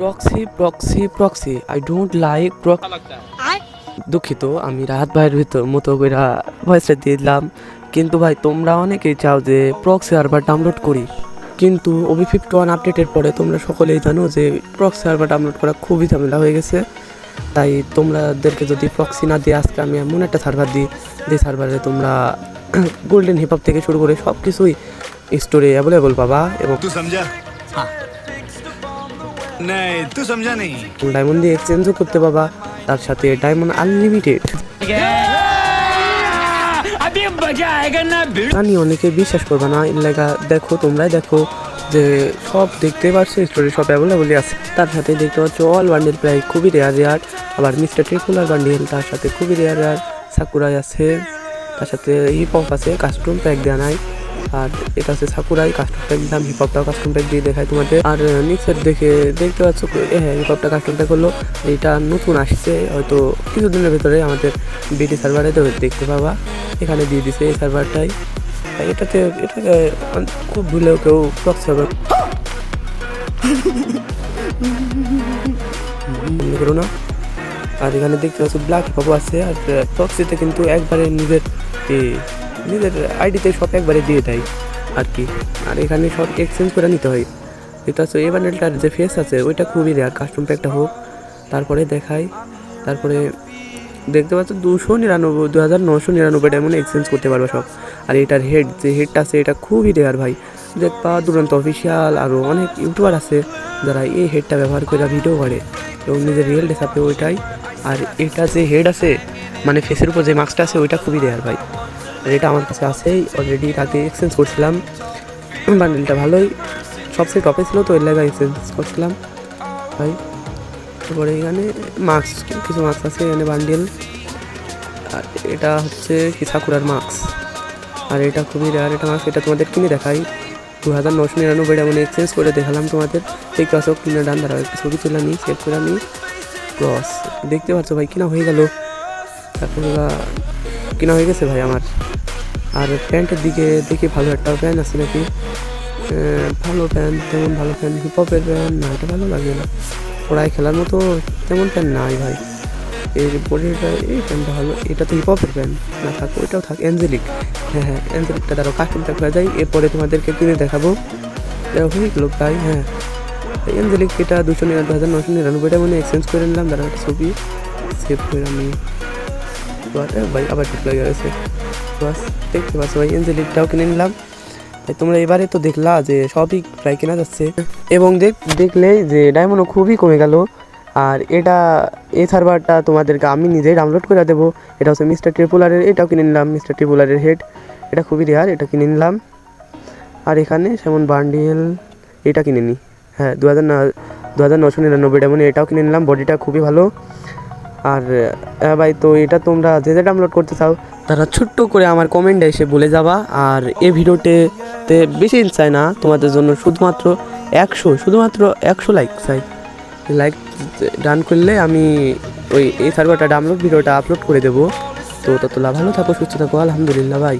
Proxy proxy proxy I don't like দুঃখিত আমি রাহাত ভাইয়ের ভিতর মতো করে ভয়েসটা দিয়ে দিলাম। কিন্তু ভাই তোমরা অনেকেই চাও যে প্রক্সি সার্ভার ডাউনলোড করি। কিন্তু ওবি ফিফটি ওয়ান আপডেটের পরে তোমরা সকলেই জানো যে প্রক্সি সার্ভার ডাউনলোড করা খুবই ঝামেলা হয়ে গেছে। তাই তোমাদেরকে যদি প্রক্সি না দিয়ে আজকে আমি এমন একটা সার্ভার দিই যে সার্ভারে তোমরা গোল্ডেন হিপ থেকে শুরু করে সব কিছুই স্টোরে অ্যাভেলেবল পাবা এবং नहीं तू समझा नहीं ডায়মন্ড দিয়ে এক্সচেঞ্জও করতে পাবা তার সাথে ডায়মন্ড আনলিমিটেড জানি অনেকে বিশ্বাস করবে না এর লেগা দেখো তোমরাই দেখো যে সব দেখতে পাচ্ছ স্টোরি সব অ্যাভেলেবলই আছে তার সাথে দেখতে পাচ্ছ অল বান্ডেল প্রায় খুবই রেয়ার রেয়ার আবার মিস্টার ট্রিপুলার বান্ডেল তার সাথে খুবই রেয়ার রেয়ার সাকুরাই আছে তার সাথে হিপ হপ আছে কাস্টম প্যাক দেওয়া নাই আর এটা হচ্ছে সাকুরাই কাস্টম প্যাক দাম হিপ কাস্টম প্যাক দিয়ে দেখায় তোমাদের। আর নিক্সের দেখে দেখতে পাচ্ছ হ্যাঁ হিপ হপটা কাস্টম প্যাক হলো। এটা নতুন আসছে, হয়তো কিছুদিনের ভিতরে আমাদের বিটি সার্ভারে তো দেখতে পাবা। এখানে দিয়ে দিছে এই সার্ভারটাই এটাতে এটাকে খুব ভুলেও কেউ প্রক্স সার্ভার বন্ধ করো না। আর এখানে দেখতে পাচ্ছ ব্ল্যাক হিপ আছে। আর প্রক্সিতে কিন্তু একবারে নিজের নিজের আইডিতে সব একবারে দিয়ে দেয় আর কি। আর এখানে সব এক্সচেঞ্জ করে নিতে হয়। এটা হচ্ছে এ বান্ডেলটার যে ফেস আছে, ওইটা খুবই রেয়ার কাস্টম প্যাকটা হোক। তারপরে দেখাই। তারপরে দেখতে পাচ্ছ দুশো নিরানব্বই দু হাজার নশো নিরানব্বই ডায়মন্ড এক্সচেঞ্জ করতে পারবে সব। আর এটার হেড যে হেডটা আছে, এটা খুবই রেয়ার ভাই। দেখ, পা দুরন্ত অফিসিয়াল আরও অনেক ইউটিউবার আছে যারা এই হেডটা ব্যবহার করে ভিডিও করে। এবং নিজের রিয়েল ডেসাপে ওইটাই। আর এটা যে হেড আছে মানে ফেসের উপর যে মাস্কটা আছে, ওইটা খুবই রেয়ার ভাই। আর এটা আমার কাছে আছেই অলরেডি আগে এক্সচেঞ্জ করছিলাম। বান্ডেলটা ভালোই। সবচেয়ে টপে ছিল তো, এর লাগে এক্সচেঞ্জ করছিলাম। ভাই, তারপরে এখানে মাস্ক কিছু মাস্ক আছে এখানে বান্ডেল আর এটা হচ্ছে সাকুরার মাস্ক আর এটা খুবই রেয়ার এটা মাস্ক এটা তোমাদের কিনে দেখাই। দু হাজার নশো নিরানব্বই মানে এক্সচেঞ্জ করে দেখালাম তোমাদের। দেখতে পাচ্ছ, কিনে ডান দাঁড়াও একটু ছবি তুলে নিই সেভ করে নিই। ক্রস দেখতে পাচ্ছ ভাই, কিনা হয়ে গেল। তারপরে কিনা হয়ে গেছে ভাই আমার। আর প্যান্টের দিকে দেখি ভালো একটা প্যান্ট আছে নাকি। ভালো প্যান্ট তেমন ভালো প্যান্ট হিপহপের প্যান্ট না, এটা ভালো লাগে না। ওরাই খেলার মতো তেমন প্যান্ট নাই ভাই। এই বডিটা এই প্যান্টটা ভালো, এটা তো হিপহপের প্যান্ট না, থাক, ওইটাও থাক অ্যাঞ্জেলিক হ্যাঁ হ্যাঁ অ্যাঞ্জেলিকটা দ্বারা কাস্টম প্যাক হয়ে যায়। এরপরে তোমাদেরকে কিনে দেখাবো। এটা হয়ে গেলো তাই হ্যাঁ। অ্যাঞ্জেলিক এটা দুশো নিরানব্বই, হাজার নশো নিরানব্বইটা মানে এক্সচেঞ্জ করে নিলাম। দাঁড়া একটা ছবি সেভ করে আমি এ ভাই আবার ঠিক লাগে গেছে বাস দেখতে পাচ্ছ ভাই এঞ্জেলিকটাও কিনে নিলাম তাই তোমরা এবারে তো দেখলা যে সবই প্রায় কেনা যাচ্ছে। এবং দেখ, দেখলে যে ডায়মন্ডও খুবই কমে গেল। আর এটা, এই সার্ভারটা তোমাদেরকে আমি নিজেই ডাউনলোড করে দেবো। এটা হচ্ছে মিস্টার ট্রিপুলারের এটাও কিনে নিলাম মিস্টার ট্রিপুলারের হেড এটা খুবই রেয়ার এটা কিনে নিলাম। আর এখানে যেমন বান্ডিল এটা কিনে নিই হ্যাঁ দু হাজার দু হাজার নশো নিরানব্বই ডায়মন্ড এটাও কিনে নিলাম। বডিটা খুবই ভালো। আর হ্যাঁ ভাই, তো এটা তোমরা যে যে ডাউনলোড করতে চাও, তারা ছোট্ট করে আমার কমেন্টে এসে বলে যাবা। আর এ ভিডিওতে বেশি চাই না, তোমাদের জন্য শুধুমাত্র একশো শুধুমাত্র একশো লাইক চাই। লাইক ডান করলে আমি ওই এই সার্ভারটা ডাউনলোড ভিডিওটা আপলোড করে দেবো। তো ততলা ভালো থাকো, সুস্থ থাকো, আলহামদুলিল্লাহ ভাই